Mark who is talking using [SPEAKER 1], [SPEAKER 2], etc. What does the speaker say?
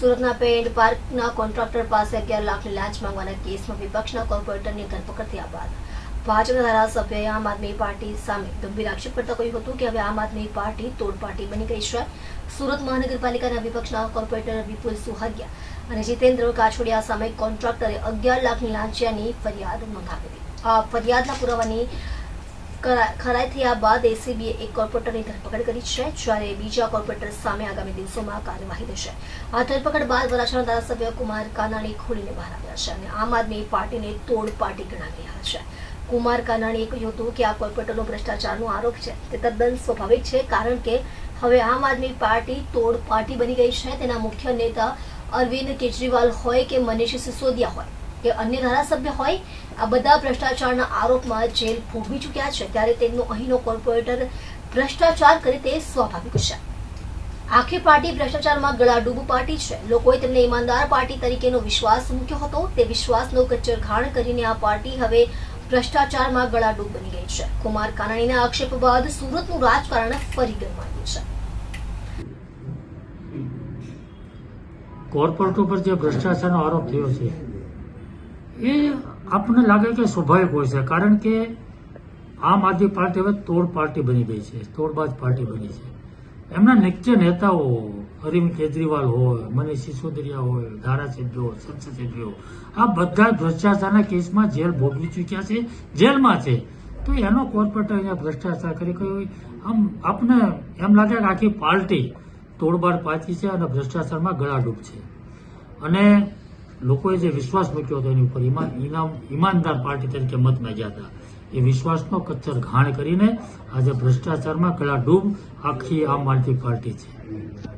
[SPEAKER 1] સુરતના pant પાર્કના contractor પાસે અગિયાર લાખની લાંચ માંગવાના કેસમાં વિપક્ષના કોર્પોરેટરની ધરપકડથી થયા ભાજપના ધારાસભ્યએ આમ આદમી પાર્ટી સામે ગંભીર આક્ષેપ કરતા કહ્યું હતું કે હવે આમ આદમી પાર્ટી તોડ પાર્ટી બની ગઈ છે. સુરત મહાનગરપાલિકાના વિપક્ષના કોર્પોરેટર વિપુલ સુહાગિયા અને જીતેન્દ્ર કાછોડિયા સામે કોન્ટ્રાક્ટરે અગિયાર લાખની લાંચિયાની ફરિયાદ નોંધાવી. હતી આ ફરિયાદના પુરાવાની કરા- ખરાઈ થયા બાદ એસીબીએ એક કોર્પોરેટરની ધરપકડ કરી છે, જ્યારે બીજા કોર્પોરેટર સામે આગામી દિવસોમાં કાર્યવાહી થશે. આ ધરપકડ બાદ વરાછાના ધારાસભ્ય કુમાર કાનાણી ખોલીને બહાર આવ્યા છે અને આમ આદમી પાર્ટીને તોડ પાર્ટી ગણાવી રહ્યા છે. કુમાર કાનાણીએ કહ્યું હતું કે આ કોર્પોરેટરનો ભ્રષ્ટાચારનો આરોપ છે. તે તદ્દન સ્વાભાવિક છે, કારણ કે હવે આમ આદમી પાર્ટી તોડ પાર્ટી બની ગઈ છે. તેના મુખ્ય નેતા અરવિંદ કેજરીવાલ હોય કે મનીષ સિસોદિયા હોય. કે અન્ય ધારાસભ્ય હોય, આ બધા ભ્રષ્ટાચારના આરોપમાં જેલ ભોગવી ચૂક્યા છે, ત્યારે તેમનો અહીંનો કોર્પોરેટર ભ્રષ્ટાચાર કરે તે સ્વાભાવિક છે. આખી પાર્ટી ભ્રષ્ટાચારમાં ગળાડૂબ પાર્ટી છે. લોકોએ તેમને ઈમાનદાર પાર્ટી તરીકેનો વિશ્વાસ મૂક્યો હતો. તે વિશ્વાસનો કચ્ચરઘાણ કરીને આ પાર્ટી હવે ભ્રષ્ટાચારમાં ગળાડૂબ બની ગઈ છે. કુમાર કાનાણીના આક્ષેપ બાદ સુરતનું રાજકારણ ફરી ગરમાયું છે.
[SPEAKER 2] કોર્પોરેટ ઉપર જે ભ્રષ્ટાચારનો આરોપ થયો છે એ આપણને લાગે કે સ્વાભાવિક હોય છે, કારણ કે આમ આદમી પાર્ટી હવે તોડ પાર્ટી બની ગઈ છે, તોડબાજ પાર્ટી બની છે. એમના નિત્ય નેતાઓ અરવિંદ કેજરીવાલ હોય, મનીષ સિસોદરિયા હોય, ધારાસભ્યો સંસદસભ્યો આ બધા ભ્રષ્ટાચારના કેસમાં જેલ ભોગવી ચૂક્યા છે, જેલમાં છે. તો એનો કોર્પોરેટર અહીંયા ભ્રષ્ટાચાર કરી હોય. આમ આપને એમ લાગે કે આખી પાર્ટી તોડબાડ પાછી છે અને ભ્રષ્ટાચારમાં ગળાડૂબ છે. અને લોકોએ જે વિશ્વાસ મૂક્યો હતો એની ઉપર ઈમાનદાર પાર્ટી તરીકે મત માંગ્યા હતા. એ વિશ્વાસનો કચ્છર ઘાણ કરીને આજે ભ્રષ્ટાચારમાં ગળાડૂબ આખી આમ આદમી પાર્ટી છે.